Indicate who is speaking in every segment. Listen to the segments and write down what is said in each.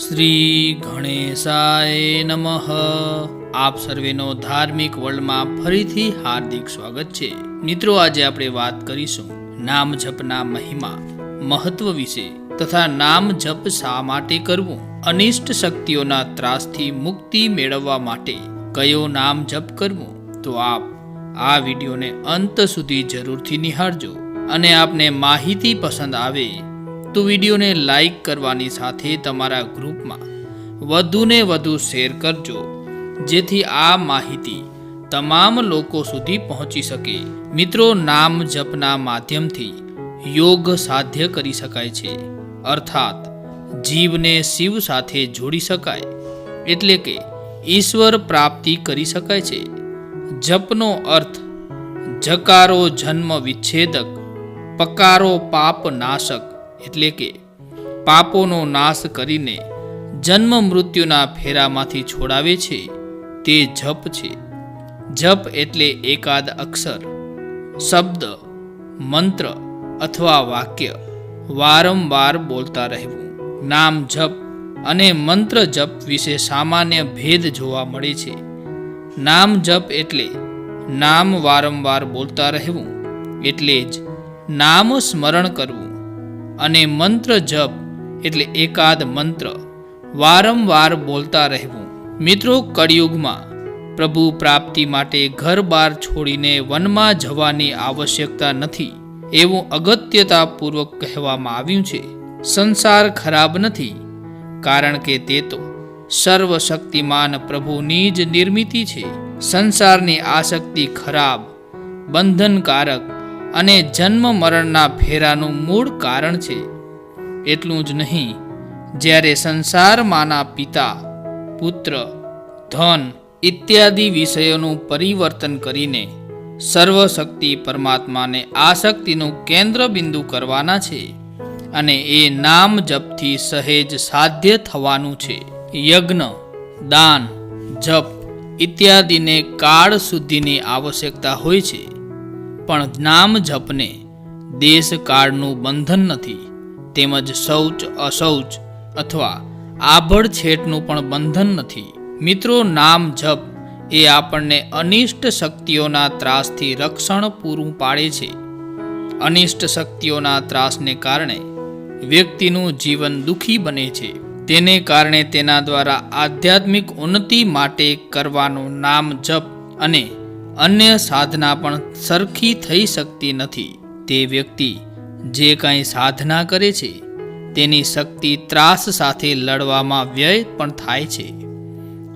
Speaker 1: શ્રી ગણેશાય નમઃ. આપ સર્વેનો ધાર્મિક વર્લ્ડમાં ફરીથી હાર્દિક સ્વાગત છે. મિત્રો, આજે આપણે વાત કરીશું નામ જપના મહિમા, મહત્વ વિશે તથા નામ જપ શા માટે કરવું? અનિષ્ટ શક્તિઓના ત્રાસથી મુક્તિ મેળવવા માટે કયો નામ જપ કરવું? તો આપ આ વિડીયોને અંત સુધી જરૂરથી નિહાળજો અને આપને માહિતી પસંદ આવે તો વિડીયોને લાઈક કરવાની સાથે તમારા ગ્રુપમાં વધુને વધુ શેર કરજો. જેથી આ માહિતી તમામ લોકો સુધી પહોંચી શકે. મિત્રો, નામ જપના માધ્યમથી યોગ સાધ્ય કરી શકાય છે. અર્થાત, જીવને શિવ સાથે જોડી શકાય. એટલે કે, ઈશ્વર પ્રાપ્તિ કરી શકાય છે. જપનો અર્થ, જકારો જન્મ વિચ્છેદક, પકારો પાપ નાશક એટલે કે પાપોનો નાશ કરીને જન્મ મૃત્યુના ફેરામાંથી છોડાવે છે, તે જપ છે. જપ એટલે એકાદ અક્ષર, શબ્દ, મંત્ર અથવા વાક્ય વારંવાર બોલતા રહેવું. નામ જપ અને મંત્ર જપ વિશે સામાન્ય ભેદ જોવા મળે છે. નામ જપ એટલે નામ વારંવાર બોલતા રહેવું, એટલે જ નામ સ્મરણ કરવું. અને મંત્ર જપ એટલે એકાદ મંત્ર. વારંવાર બોલતા રહેવું. મિત્રો, કળિયુગમાં પ્રભુ પ્રાપ્તિ માટે ઘર બાર છોડીને વનમાં જવાની આવશ્યકતા નથી. એવું અગત્યતાપૂર્વક કહેવામાં આવ્યું છે. સંસાર ખરાબ નથી, કારણ કે તે તો સર્વશક્તિમાન પ્રભુની જ નિર્મિતિ છે. સંસારની આસક્તિ ખરાબ, બંધનકારક અને જન્મ મરણના ફેરાનું મૂળ કારણ છે. એટલું જ નહીં, જ્યારે સંસારમાંના પિતા, પુત્ર, ધન ઇત્યાદિ વિષયોનું પરિવર્તન કરીને સર્વશક્તિ પરમાત્માને આસક્તિનું કેન્દ્ર બિંદુ કરવાના છે અને એ નામ જપથી સહેજ સાધ્ય થવાનું છે. યજ્ઞ, દાન, જપ ઇત્યાદિને કાળ શુદ્ધિની આવશ્યકતા હોય છે. પણ નામ જપને દેશ કાળનું બંધન નથી, તેમજ શૌચ, અશૌચ અથવા આભડછેટનું પણ બંધન નથી. મિત્રો, નામ જપ એ આપણને અનિષ્ટ શક્તિઓના ત્રાસથી રક્ષણ પૂરું પાડે છે. અનિષ્ટ શક્તિઓના ત્રાસને કારણે વ્યક્તિનું જીવન દુઃખી બને છે. તેને કારણે તેના દ્વારા આધ્યાત્મિક ઉન્નતિ માટે કરવાનું નામ જપ અને અન્ય સાધના પણ સરખી થઈ શકતી નથી. તે વ્યક્તિ જે કાંઈ સાધના કરે છે, તેની શક્તિ ત્રાસ સાથે લડવામાં વ્યય પણ થાય છે.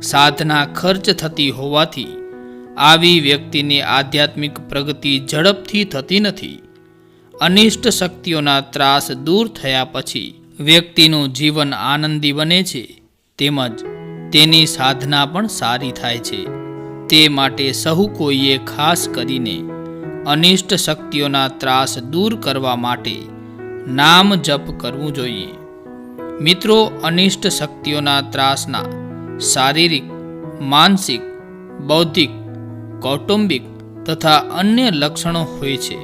Speaker 1: સાધના ખર્ચ થતી હોવાથી આવી વ્યક્તિની આધ્યાત્મિક પ્રગતિ ઝડપથી થતી નથી. અનિષ્ટ શક્તિઓના ત્રાસ દૂર થયા પછી વ્યક્તિનું જીવન આનંદી બને છે, તેમજ તેની સાધના પણ સારી થાય છે. તે માટે સહુ કોઈએ ખાસ કરીને અનિષ્ટ શક્તિઓના ત્રાસ દૂર કરવા માટે નામ જપ કરવું જોઈએ. મિત્રો, અનિષ્ટ શક્તિઓના ત્રાસના શારીરિક, માનસિક, બૌદ્ધિક, કૌટુંબિક તથા અન્ય લક્ષણો હોય છે.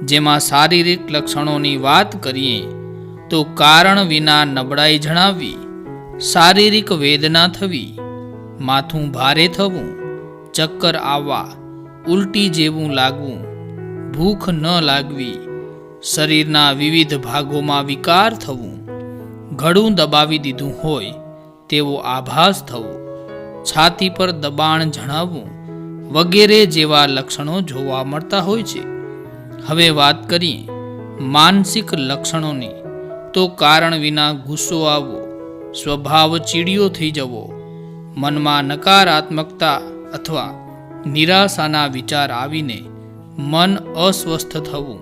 Speaker 1: જેમાં શારીરિક લક્ષણોની વાત કરીએ તો કારણ વિના નબળાઈ જણાવવી, શારીરિક વેદના થવી, માથું ભારે થવું ચક્કર આવવા, ઉલટી જેવું લાગવું, ભૂખ ન લાગવી, શરીરના વિવિધ ભાગોમાં વિકાર થવું, ઘડું દબાવી દીધું હોય તેવો આભાસ થવો, છાતી પર દબાણ જણાવવું વગેરે જેવા લક્ષણો જોવા મળતા હોય છે. હવે વાત કરીએ માનસિક લક્ષણોની. તો કારણ વિના ગુસ્સો આવવો, સ્વભાવ ચીડિયો થઈ જવો, મનમાં નકારાત્મકતા અથવા નિરાશાના વિચાર આવીને મન અસ્વસ્થ થવું,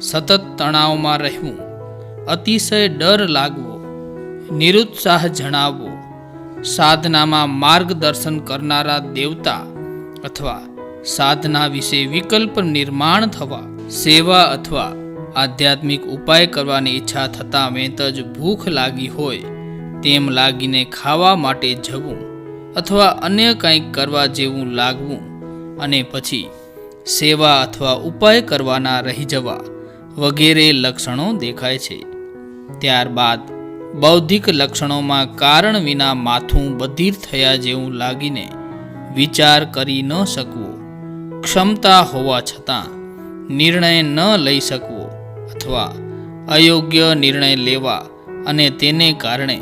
Speaker 1: સતત તણાવમાં રહેવું, અતિશય ડર લાગવો, નિરુત્સાહ જણાવવો, સાધનામાં માર્ગદર્શન કરનારા દેવતા અથવા સાધના વિશે વિકલ્પ નિર્માણ થવા, સેવા અથવા આધ્યાત્મિક ઉપાય કરવાની ઈચ્છા થતાં વેંત જ ભૂખ લાગી હોય તેમ લાગીને ખાવા માટે જવું. અથવા અન્ય કંઈક કરવા જેવું લાગવું અને પછી સેવા અથવા ઉપાય કરવાના રહી જવા વગેરે લક્ષણો દેખાય છે. ત્યારબાદ બૌદ્ધિક લક્ષણોમાં કારણ વિના માથું બધીર થયા જેવું લાગીને વિચાર કરી ન શકવો, ક્ષમતા હોવા છતાં નિર્ણય ન લઈ શકવો અથવા અયોગ્ય નિર્ણય લેવા અને તેને કારણે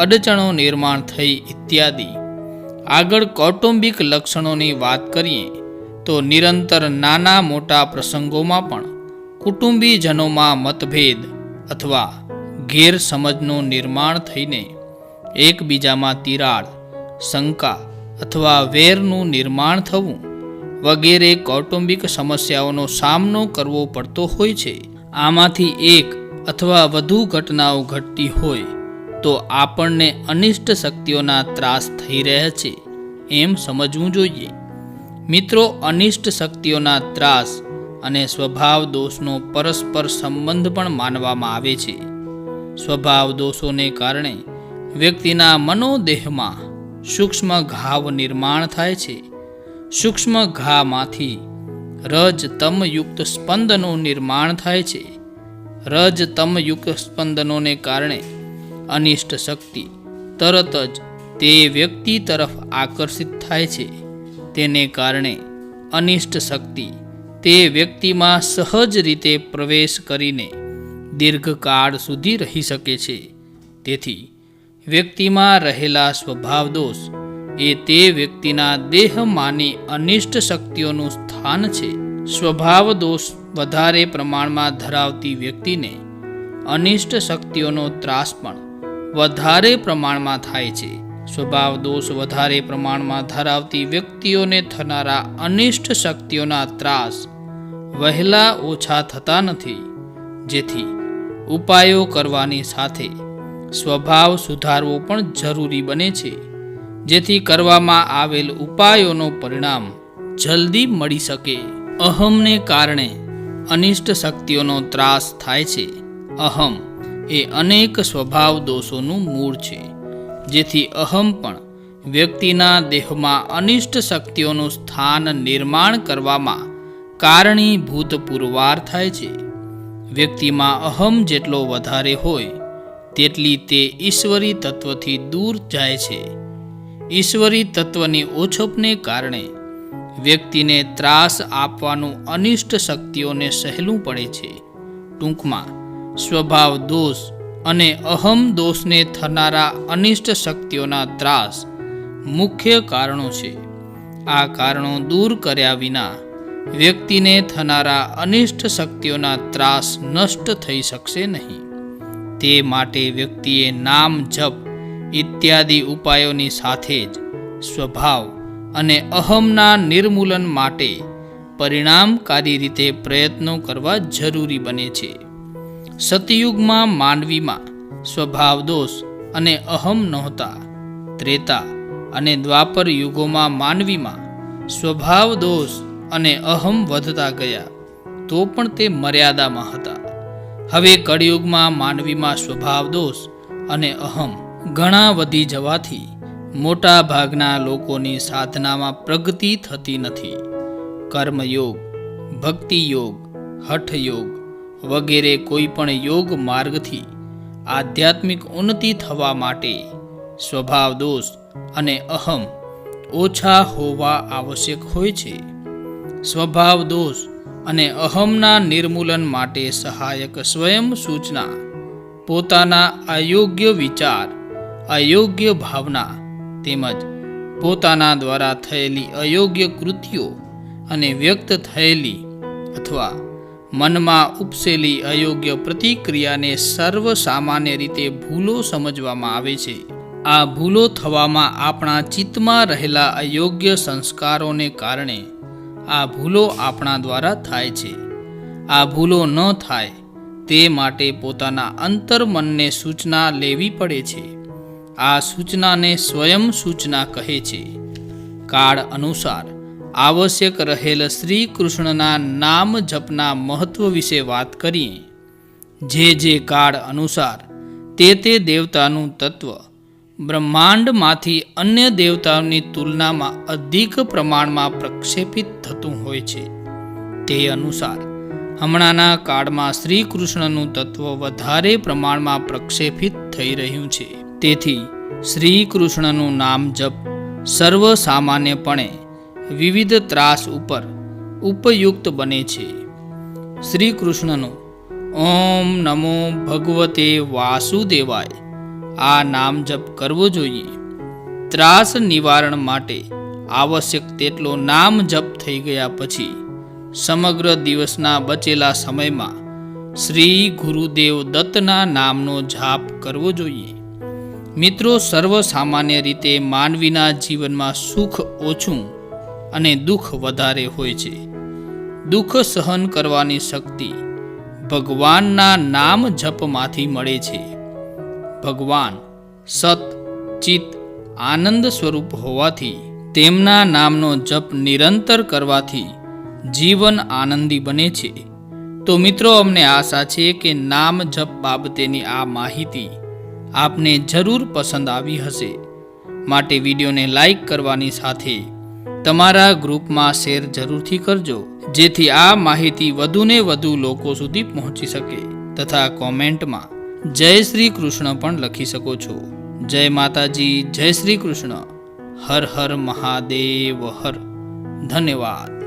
Speaker 1: અડચણો નિર્માણ થઈ ઇત્યાદિ આગળ કૌટુંબિક લક્ષણોની વાત કરીએ, તો નિરંતર નાના મોટા પ્રસંગોમાં પણ કુટુંબીજનોમાં મતભેદ અથવા ગેરસમજનું નિર્માણ થઈને એકબીજામાં તિરાડ, શંકા અથવા વેરનું નિર્માણ થવું વગેરે કૌટુંબિક સમસ્યાઓનો સામનો કરવો પડતો હોય છે. આમાંથી એક અથવા વધુ ઘટનાઓ ઘટતી હોય તો આપણને અનિષ્ટ શક્તિઓના ત્રાસ થઈ રહ્યા છે. એમ સમજવું જોઈએ. મિત્રો, અનિષ્ટ શક્તિઓના ત્રાસ અને સ્વભાવ દોષનો પરસ્પર સંબંધ પણ માનવામાં આવે છે. સ્વભાવ દોષોને કારણે વ્યક્તિના મનોદેહમાં સૂક્ષ્મ ઘાવ નિર્માણ થાય છે. સૂક્ષ્મ ઘામાંથી રજ તમયુક્ત સ્પંદનું નિર્માણ થાય છે. રજ તમયુક્ત સ્પંદનોને કારણે અનિષ્ટ શક્તિ. તરત જ તે વ્યક્તિ તરફ આકર્ષિત થાય છે. તેને કારણે અનિષ્ટ શક્તિ તે વ્યક્તિમાં સહજ રીતે પ્રવેશ કરીને દીર્ઘકાળ સુધી રહી શકે છે. તેથી વ્યક્તિમાં રહેલા સ્વભાવ દોષ એ તે વ્યક્તિના દેહમાંની અનિષ્ટ શક્તિઓનું સ્થાન છે. સ્વભાવ દોષ વધારે પ્રમાણમાં ધરાવતી વ્યક્તિને અનિષ્ટ શક્તિઓનો ત્રાસ પણ વધારે પ્રમાણમાં થાય છે. સ્વભાવ દોષ વધારે પ્રમાણમાં ધરાવતી વ્યક્તિઓને થનારા અનિષ્ટ શક્તિઓના ત્રાસ વહેલા ઓછા થતા નથી. જેથી ઉપાયો કરવાની સાથે સ્વભાવ સુધારવો પણ જરૂરી બને છે. જેથી કરવામાં આવેલ ઉપાયોનો પરિણામ જલ્દી મળી શકે. અહમને કારણે અનિષ્ટ શક્તિઓનો ત્રાસ થાય છે. અહમ એ અનેક સ્વભાવ દોષોનું મૂળ છે, જેથી અહમ પણ વ્યક્તિના દેહમાં અનિષ્ટ શક્તિઓનું સ્થાન નિર્માણ કરવામાં કારણીભૂત પુરવાર થાય છે. વ્યક્તિમાં અહમ જેટલો વધારે હોય, તેટલી તે ઈશ્વરી તત્વથી દૂર જાય છે. ઈશ્વરી તત્વની ઓછપને કારણે વ્યક્તિને ત્રાસ આપવાનું અનિષ્ટ શક્તિઓને સહેલું પડે છે. ટૂંકમાં સ્વભાવ દોષ અને અહમ દોષને થનારા અનિષ્ટ શક્તિઓના ત્રાસ મુખ્ય કારણો છે. આ કારણો દૂર કર્યા વિના વ્યક્તિને થનારા અનિષ્ટ શક્તિઓના ત્રાસ નષ્ટ થઈ શકશે નહીં. તે માટે વ્યક્તિએ નામ, જપ ઇત્યાદિ ઉપાયોની સાથે જ સ્વભાવ અને અહમના નિર્મૂલન માટે પરિણામકારી રીતે પ્રયત્નો કરવા જરૂરી બને છે. સતયુગમાં માનવીમાં સ્વભાવ દોષ અને અહમ નહોતા. ત્રેતા અને દ્વાપર યુગોમાં માનવીમાં સ્વભાવ દોષ અને અહમ વધતા ગયા, તો પણ તે મર્યાદામાં હતા. હવે કળિયુગમાં માનવીમાં સ્વભાવ દોષ અને અહમ ઘણા વધી જવાથી મોટા ભાગના લોકોની સાધનામાં પ્રગતિ થતી નથી. કર્મયોગ, ભક્તિયોગ, હઠયોગ હઠ યોગ વગેરે કોઈપણ યોગ માર્ગથી આધ્યાત્મિક ઉન્નતિ થવા માટે સ્વભાવ દોષ અને અહમ ઓછા હોવા આવશ્યક હોય છે. સ્વભાવ દોષ અને અહમના નિર્મૂલન માટે સહાયક સ્વયં સૂચના, પોતાના અયોગ્ય વિચાર, અયોગ્ય ભાવના તેમજ પોતાના દ્વારા થયેલી અયોગ્ય કૃતિઓ અને વ્યક્ત થયેલી અથવા મનમાં ઉપસેલી અયોગ્ય પ્રતિક્રિયાને સર્વ સામાન્ય રીતે ભૂલો સમજવામાં આવે છે. આ ભૂલો થવામાં આપણા ચિત્તમાં રહેલા અયોગ્ય સંસ્કારોને કારણે આ ભૂલો આપણા દ્વારા થાય છે. આ ભૂલો ન થાય તે માટે પોતાના અંતર્મનને સૂચના લેવી પડે છે. આ સૂચનાને સ્વયં સૂચના કહે છે. કાળ અનુસાર આવશ્યક રહેલ શ્રી કૃષ્ણના નામ જપના મહત્વ વિશે વાત કરીએ. જે જે કાળ અનુસાર તે તે દેવતાનું તત્વ, બ્રહ્માંડમાંથી અન્ય દેવતાઓની તુલનામાં અધિક પ્રમાણમાં પ્રક્ષેપિત થતું હોય છે. તે અનુસાર હમણાંના કાળમાં શ્રી કૃષ્ણનું તત્વ વધારે પ્રમાણમાં પ્રક્ષેપિત થઈ રહ્યું છે. તેથી શ્રી કૃષ્ણનું નામ જપ સર્વ સામાન્યપણે વિવિધ ત્રાસ ઉપર ઉપયુક્ત બને છે. શ્રી કૃષ્ણનું ઓમ નમો ભગવતે વાસુદેવાય, આ નામ જપ કરવો જોઈએ. ત્રાસ નિવારણ માટે આવશ્યક તેટલો નામ જપ થઈ ગયા પછી સમગ્ર દિવસના બચેલા સમયમાં શ્રી ગુરુદેવ દત્તના નામનો જાપ કરવો જોઈએ. મિત્રો સર્વ સામાન્ય રીતે માનવીના જીવનમાં સુખ ઓછું અને દુઃખ વધારે હોય છે. દુઃખ સહન કરવાની શક્તિ ભગવાનના નામ જપમાંથી મળે છે. ભગવાન સત, ચિત્ત, આનંદ સ્વરૂપ હોવાથી તેમના નામનો જપ નિરંતર કરવાથી જીવન આનંદી બને છે. તો મિત્રો, અમને આશા છે કે નામ જપ બાબતેની આ માહિતી આપને જરૂર પસંદ આવી હશે. માટે વિડીયોને લાઈક કરવાની સાથે તમારા ગ્રુપમાં શેર જરૂરથી કરજો, જેથી આ માહિતી વધુને વધુ લોકો સુધી પહોંચી શકે. તથા કોમેન્ટમાં, જય શ્રી કૃષ્ણ પણ લખી શકો છો. જય માતાજી, જય શ્રી કૃષ્ણ. હર હર મહાદેવ, હર. ધન્યવાદ.